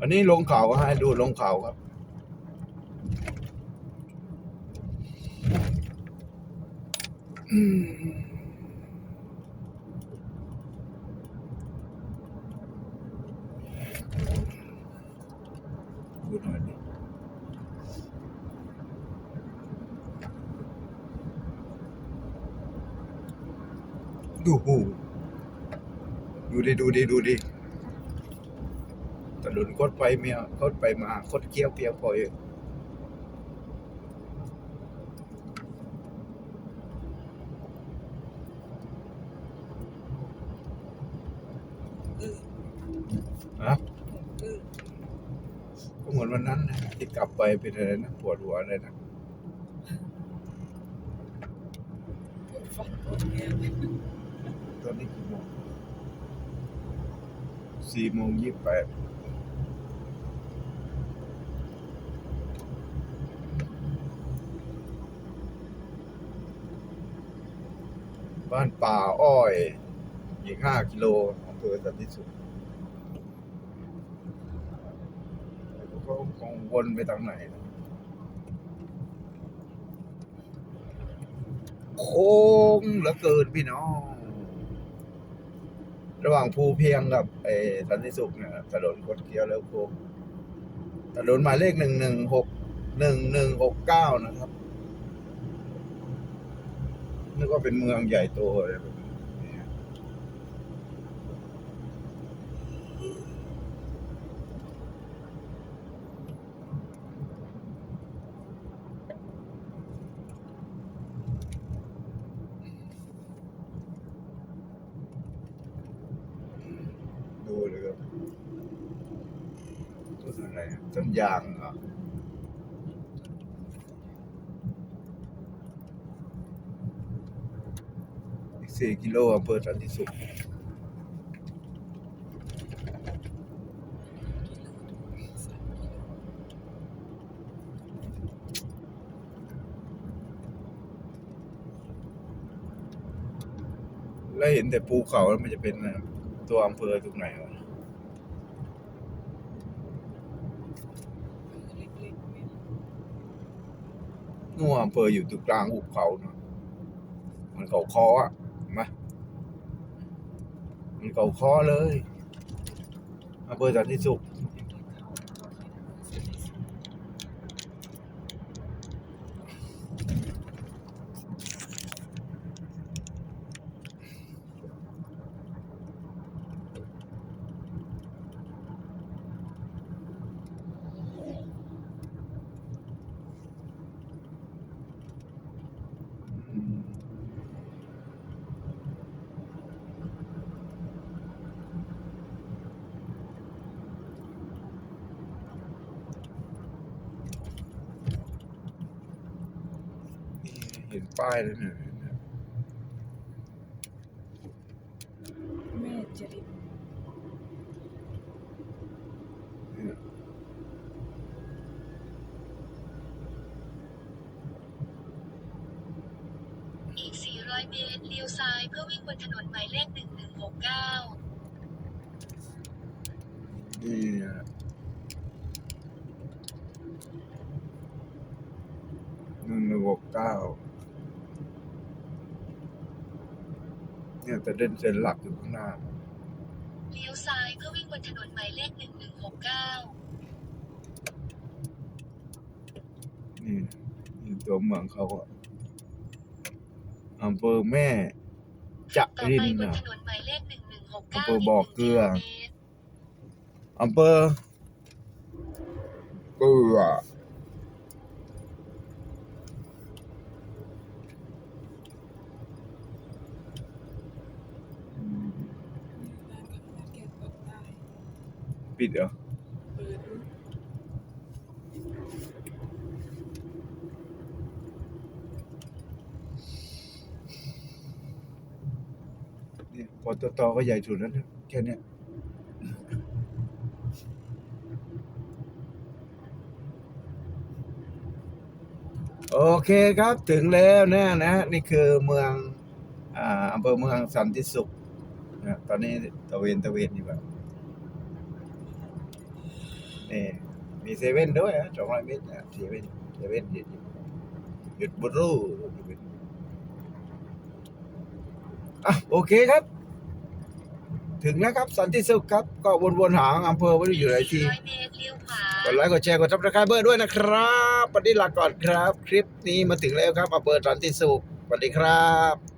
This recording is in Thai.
อันนี้ลงเขาให้ดูลงเขาครับ อืมดูหน่อยดิดูหูดูดิดู ดิดูดิถนคดไปเมียคดไปมาคดเกี้ยวเปียวพอยฮะก็เหมือนวันนั้นนะที่กลับไปเป็นอะไรนะปวดหัวอะไรนะตอนนี้กี่โมงสี่โมงยี่สิบแปด บ้านป่าอ้อย อีกห้ากิโลอำเภอสันติสุขก็คงวนไปทางไหนนะโค้งเหลือเกินพี่น้อง ระหว่างภูเพียงกับไอ้สันติสุขเนี่ยถนนคดเคี้ยวแล้วโค้งถนนหมายเลขหนึ่งหนึ่งหกหนึ่งหนึ่งหกเก้านะครับ นึกว่าเป็นเมืองใหญ่โตอะไรแบบนี้ดูเลยครับต้นอะไรต้นยางเหรอ อีกสี่กิโลอำเภอสันติสุขแล้วเห็นแต่ภูเขาแล้วมันจะเป็นตัวอำเภอตรงไหนวะนู่นอำเภออยู่ตรงกลางหุบเขาเนอะมันเขาคออะ เก่าคอเลยอำเภอสันติสุข ห็นป้ายแล้วเนี่ยแม่จริตเนี่ยอีก 400 เมตร เลี้ยวซ้ายเพื่อวิ่งบนถนนหมายเลข 1169 นี่นะหนึ่งหนึ่งหกเก้า เนี่ยแต่เด่นเส้นหลักอยู่ข้างหน้า เลี้ยวซ้ายเพื่อวิ่งบนถนนหมายเลข1169นี่นี่ตัวเมืองเขาอะอำเภอแม่จะต่อรินไปบนนะถนนหมายเลข1169อำเภอบ่อเกลือกหนึ่งกิโลเมตรอำเภอเกลือ ร้านข้าวราดแกงเปิดได้ ปิดเหรอเปิดเนี่ยปตทก็ใหญ่สุดแล้วนะแค่เนี้ยโอเคครับถึงแล้วนะนะ นี่คือเมือง อ่าอำเภอเมืองสันติสุขนะตอนนี้ตะเวนตะเวนอยู่แบบ นี่ มีเซเว่นด้วยสองร้อยเมตรนะเซเว่นเซเว่นหยุดหยุดบุรูอะโอเคครับ ถึงแล้วครับ สันติสุขครับ ก็วนๆหางอำเภอไม่รู้อยู่ไหนทีขวากดไลค์กดแชร์กดซับสไครเบอร์ด้วยนะครับปฏิลาก่อนครับ คลิปนี้มาถึงแล้วครับอำเภอสันติสุขสวัสดีครับ